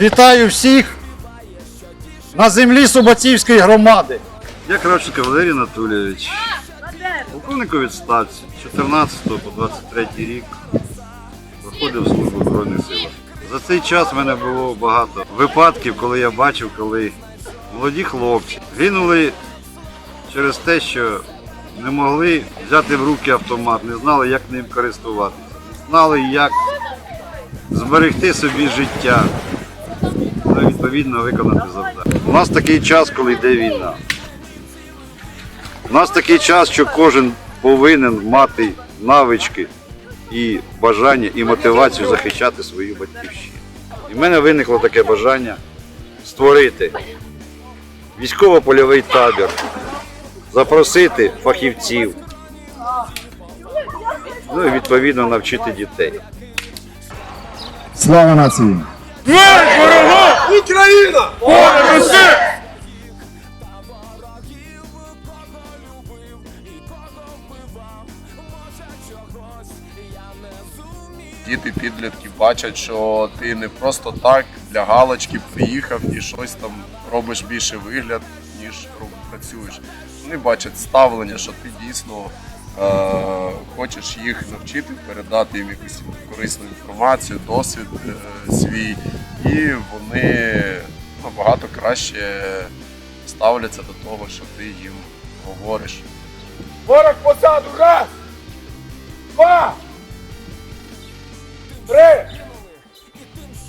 Вітаю всіх на землі Суботівської громади. Я Кравченко Валерій Анатолійович. Полковник у відставці 14 по 23 рік проходив службу в Збройних силах. За цей час в мене було багато випадків, коли я бачив, коли молоді хлопці гинули через те, що не могли взяти в руки автомат, не знали, як ним користуватися, не знали, як зберегти собі життя, та відповідно виконати завдання. У нас такий час, коли йде війна. У нас такий час, що кожен повинен мати навички і бажання, і мотивацію захищати свою батьківщину. І в мене виникло таке бажання створити військово-польовий табір, запросити фахівців, ну і відповідно навчити дітей. Слава нації! Україна! Діти підлітки бачать, що ти не просто так для галочки приїхав і щось там робиш більше вигляд, ніж працюєш. Вони бачать ставлення, що ти дійсно е, хочеш їх навчити, передати їм якусь корисну інформацію, досвід е, свій, і вони набагато краще ставляться до того, що ти їм говориш. Ворог позаду! Раз! Два!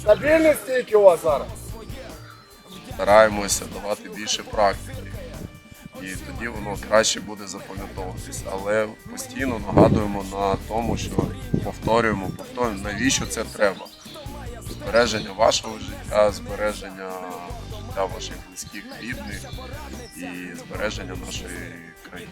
Стабільний стійки у вас зараз. стараємося давати більше практики. І тоді воно краще буде запам'ятовуватись. Але постійно нагадуємо на тому, що повторюємо, повторюємо, навіщо це треба. Збереження вашого життя, збереження життя ваших близьких, рідних і збереження нашої країни.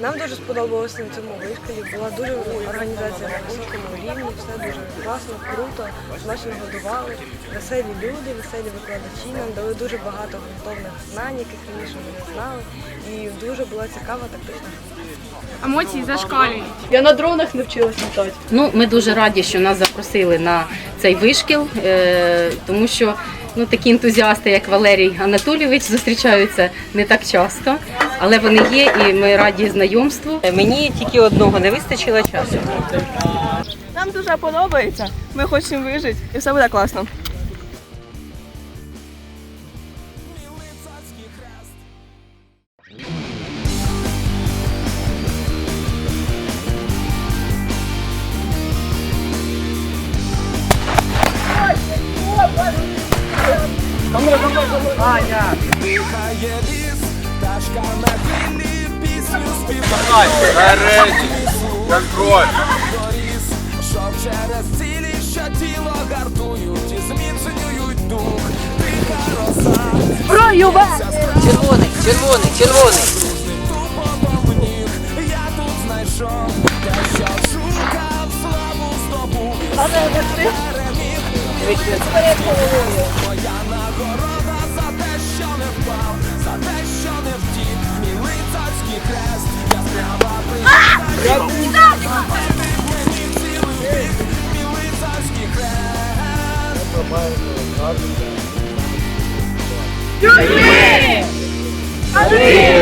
Нам дуже сподобалося на цьому вишколі. Була дуже організація на високому рівні, все дуже класно, круто. Наші нагодували, веселі люди, веселі викладачі. Нам дали дуже багато грунтовних знань, яких раніше ми не знали. І дуже була цікава тактична. Емоції зашкалюють. Я на дронах навчилась літати. Ну, ми дуже раді, що нас запросили на цей вишкіл, е, тому що ну, такі ентузіасти, як Валерій Анатолійович, зустрічаються не так часто, але вони є, і ми раді знайомству. Мені тільки одного не вистачило часу. Нам дуже подобається. Ми хочемо вижити і все буде класно. Щоб через цілі, що тіло гартують і зміцнюють дух. Тиха роса, Червоний, червоний, червоний. допоміг. Я тут знайшов те, що шукав, славу здобув. Переміг. Моя Yürü! Hadi!